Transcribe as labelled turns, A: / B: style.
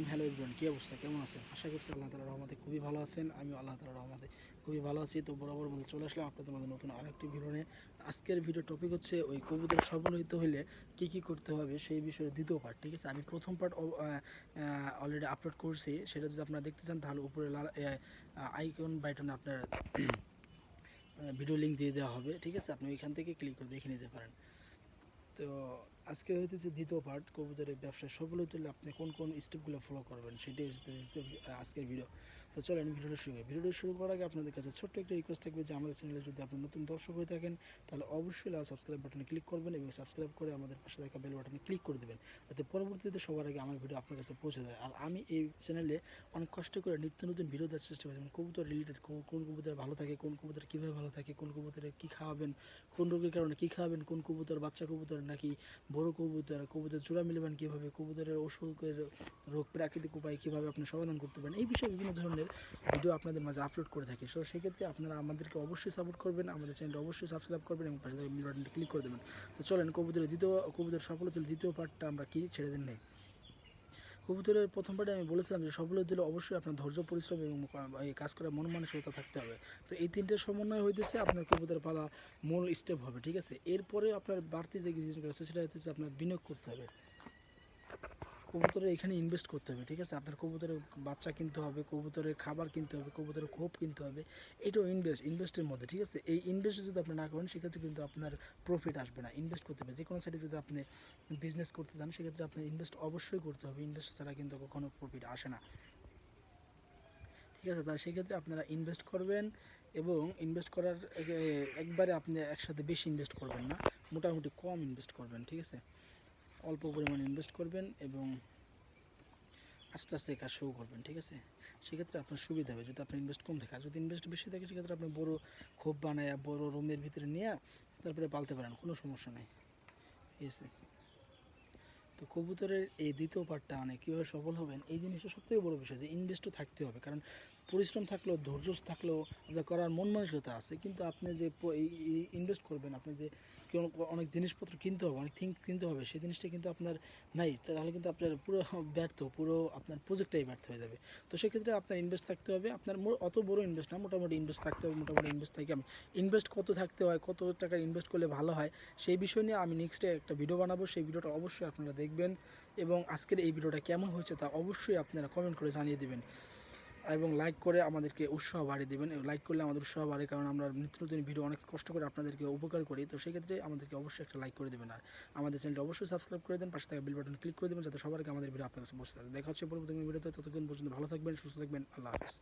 A: আলাইকুম hello everyone কী অবস্থা? কেমন আছেন? আশা করছি আল্লাহ তালার রহমতে খুবই ভালো আছেন আমি আল্লাহ তালার রহমতে খুবই ভালো আছি। তো বরাবর বলতে চলে আসলাম আপনাদের মধ্যে নতুন আরেকটি ভিডিও নিয়ে। আজকের ভিডিও টপিক হচ্ছে ওই কবুতর সফল হইলে কি কি করতে হবে সেই বিষয়ে দ্বিতীয় পার্ট ঠিক আছে? আমি প্রথম পার্ট অলরেডি আপলোড করছি, সেটা যদি আপনারা দেখতে চান তাহলে উপরে লাল আইকন বাটনে আপনার ভিডিও লিঙ্ক দিয়ে দেওয়া হবে, ঠিক আছে? আপনি ওইখান থেকে ক্লিক করে দেখে নিতে পারেন। তো আজকে হইতেছে দ্বিতীয় পার্ট কবুতরের ব্যবসায় সফল হতে হলে আপনি কোন কোন স্টেপগুলো ফলো করবেন, সেটাই হচ্ছে আজকের ভিডিও তো চলেন ভিডিওটা শুরু করি। ভিডিওটা শুরু করার আগে আপনাদের কাছে ছোট্ট একটা রিকোয়েস্ট থাকবে যে আমাদের চ্যানেলে যদি আপনি নতুন দর্শক হয়ে থাকেন, তাহলে অবশ্যই লাল সাবস্ক্রাইব বাটনে ক্লিক করবেন এবং সাবস্ক্রাইব করে আমাদের পাশে থাকা বেল বাটনে ক্লিক করে দেবেন। যাতে পরবর্তীতে সবার আগে আমার ভিডিও আপনার কাছে পৌঁছে যায়। আর আমি এই চ্যানেলে অনেক কষ্ট করে নিত্য নতুন ভিডিও দেওয়ার চেষ্টা করি। যেমন কবুতর রিলেটেড কোন কবুতর ভালো থাকে, কোন কবুতর কীভাবে ভালো থাকে, কোন কবুতরে কী খাওয়াবেন, কোন রোগের কারণে কী খাওয়াবেন, কোন কবুতর বাচ্চা কবুতর নাকি বড় কবুতর কবুতর জোড়া মিলবেন কীভাবে, কবুতরের অসুখের রোগ, প্রাকৃতিক উপায় কীভাবে আপনি সমাধান করতে পারেন, এই বিষয়ে বিভিন্ন ধরনের ভিডিও আপনাদের মাঝে আপলোড করে থাকি। সো সেক্ষেত্রে আপনারা আমাদেরকে অবশ্যই সাপোর্ট করবেন, আমাদের চ্যানেলটা অবশ্যই সাবস্ক্রাইব করবেন এবং পাশে বেল বাটনটি ক্লিক করে দেবেন। তো চলেন, কবুতরের দ্বিতীয় কবুতর সফলতার দ্বিতীয় পার্টটা আমরা কি ছেড়ে দেন নেই? কবুতরের প্রথম পার্টে আমি বলেছিলাম যে সফল হতে অবশ্যই আপনার ধৈর্য, পরিশ্রম এবং কাজ করার মন মানসিকতা থাকতে হবে। তো এই তিনটের সমন্বয় হইতেছে আপনার কবুতর পালা মূল স্টেপ হবে, ঠিক আছে? এরপরে আপনার বাড়তি যে জিনিসগুলো আছে, সেটা হচ্ছে আপনার বিনিয়োগ করতে হবে। কবুতরের এখানে ইনভেস্ট করতে হবে, ঠিক আছে? আপনার কবুতরের বাচ্চা কিনতে হবে, কবুতরের খাবার কিনতে হবে, কবুতরের খোপ কিনতে হবে, এটাও ইনভেস্ট ইনভেস্টের মধ্যে, ঠিক আছে? এই ইনভেস্ট যদি আপনি না করেন, সেক্ষেত্রে কিন্তু আপনার প্রফিট আসবে না ইনভেস্ট করতে হবে। যে কোনো সাইডে যদি আপনি বিজনেস করতে চান, সেক্ষেত্রে আপনার ইনভেস্ট অবশ্যই করতে হবে ইনভেস্ট ছাড়া কিন্তু কখনো প্রফিট আসে না। ঠিক আছে? তাহলে সেক্ষেত্রে আপনারা ইনভেস্ট করবেন এবং ইনভেস্ট করার একবারে আপনি একসাথে বেশি ইনভেস্ট করবেন না, মোটামুটি কম ইনভেস্ট করবেন, ঠিক আছে? অল্প পরিমাণে ইনভেস্ট করবেন এবং আস্তে আস্তে কাজ শুরু করবেন, ঠিক আছে? সেক্ষেত্রে আপনার সুবিধা হবে। যদি আপনার ইনভেস্ট কম থাকে যদি ইনভেস্ট বেশি থাকে, সেক্ষেত্রে আপনি বড় খোপ বানায়, বড় রুমের ভিতরে নিয়ে, তারপরে পালতে পারেন, কোনো সমস্যা নেই। ঠিক আছে? তো কবুতরের এই দ্বিতীয় পার্টটা মানে কীভাবে সফল হবেন, এই জিনিসটা সবথেকে বড় বিষয় যে ইনভেস্টও থাকতে হবে। কারণ পরিশ্রম থাকলেও, ধৈর্য থাকলেও আপনার করার মন মানসিকতা আছে। কিন্তু আপনি যে ইনভেস্ট করবেন, আপনি যে অনেক জিনিসপত্র কিনতে হবে, অনেক থিঙ্ক কিনতে হবে, সেই জিনিসটা কিন্তু আপনার নাই। তাহলে কিন্তু আপনার পুরো ব্যর্থ, পুরো আপনার প্রজেক্টটাই ব্যর্থ হয়ে যাবে। তো সেক্ষেত্রে আপনার ইনভেস্ট থাকতে হবে। আপনার অত বড় ইনভেস্ট না, মোটামুটি ইনভেস্ট থাকতে হবে, মোটামুটি ইনভেস্ট থাকে আমি ইনভেস্ট কত থাকতে হয়, কত টাকা ইনভেস্ট করলে ভালো হয়, সেই বিষয় নিয়ে আমি নেক্সটে একটা ভিডিও বানাবো। সেই ভিডিওটা অবশ্যই আপনারা দেখবেন। এবং আজকের এই ভিডিওটা কেমন হয়েছে তা অবশ্যই আপনারা কমেন্ট করে জানিয়ে দেবেন। এবং লাইক করে আমাদেরকে উৎসাহ বাড়িয়ে দেবেন। লাইক করলে আমাদের উৎসাহ বাড়ে কারণ আমরা নিত্য নতুন ভিডিও অনেক কষ্ট করে আপনাদেরকে উপকার করি। তো সেক্ষেত্রে আমাদেরকে অবশ্যই একটা লাইক করে দেবেন। আর আমাদের চ্যানেলটা অবশ্যই সাবস্ক্রাইব করে দেন, পাশে থাকা বেল বাটন ক্লিক করে দেবেন যাতে আগে আমাদের ভিডিও আপনার কাছে পৌঁছে যায় দেখা হচ্ছে পরবর্তী ভিডিওতে ততক্ষণ পর্যন্ত ভালো থাকবেন, সুস্থ থাকবেন। আল্লাহ হাফিজ।